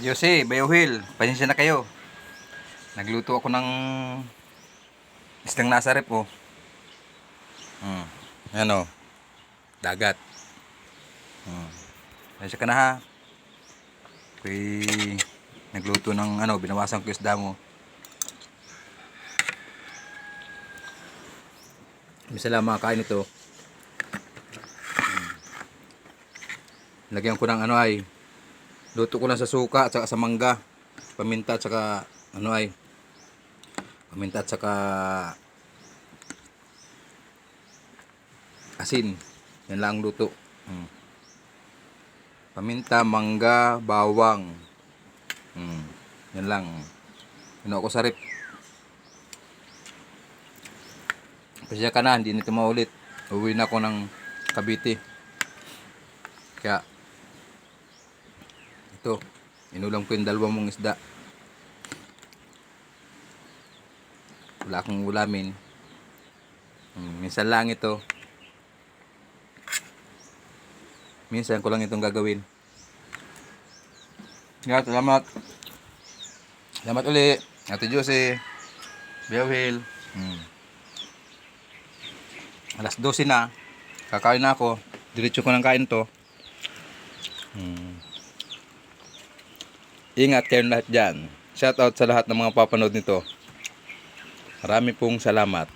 Jose, Bayuhil, pasensya na kayo. Nagluto ako ng isang nasa rep oh. Hmm. Ano? Dagat. Hmm. Pasensya ka na ha. Ako'y nagluto ng ano, binawasan ko isda mo. Misa lang makakain ito. Hmm. Lagyan ko ng ano ay Luto ko lang sa suka at saka sa mangga. Paminta at saka ano ay. Paminta at saka asin. Yan lang ang luto. Hmm. Paminta, mangga, bawang. Hmm. Yan lang. Ano ako sa rip. Pasya ka na, hindi na maulit. Uwi na ako ng Cavite. Kaya ito, inulam ko yung dalawang mong isda. Wala akong ulamin. Hmm, minsan lang ito. Minsan ko lang itong gagawin. Nga, salamat. Salamat uli. Ate Josie. Beowhill. Hmm. Alas 12 na. Kakain na ako. Diretso ko ng kain to. Hmm. Ingat kayong lahat dyan. Shout out sa lahat ng mga papanood nito. Marami pong salamat.